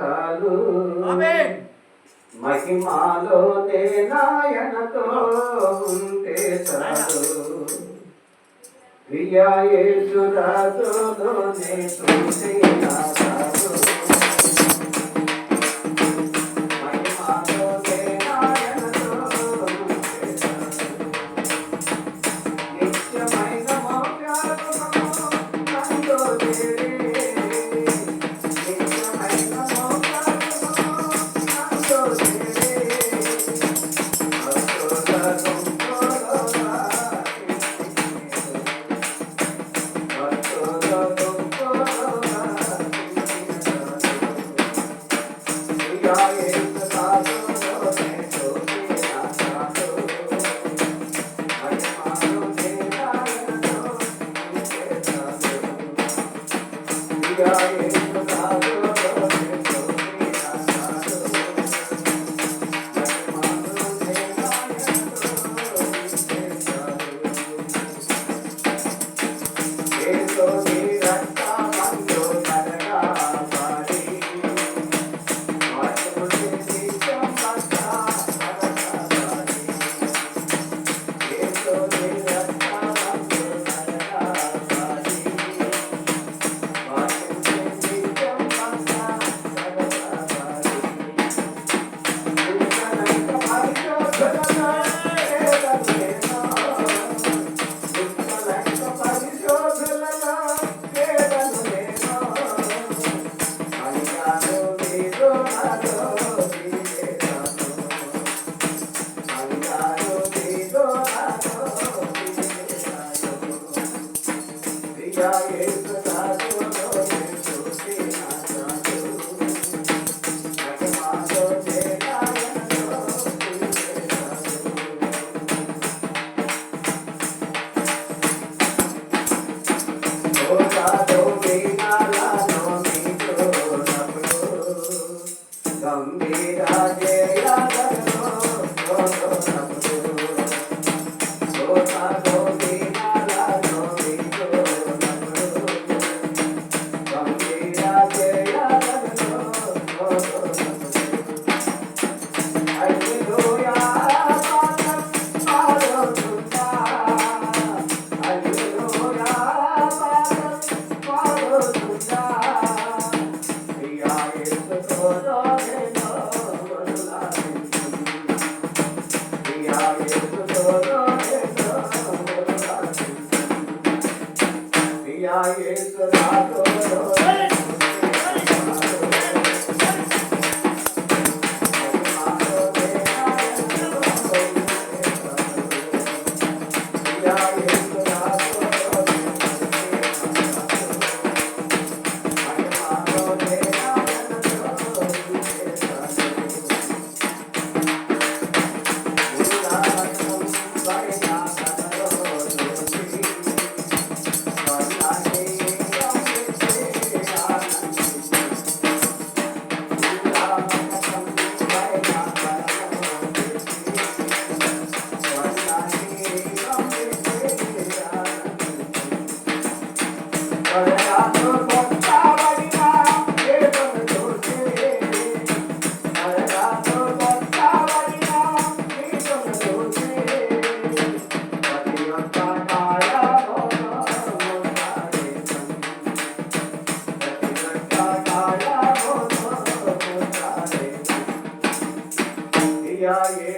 చాలు. ఆమేన్. మహిమాలోనే నాయనతో ఉంటే చాలు. ప్రియాయేసురాజులోనే చూసే చాలు. Ya, Yesus, யா ஏ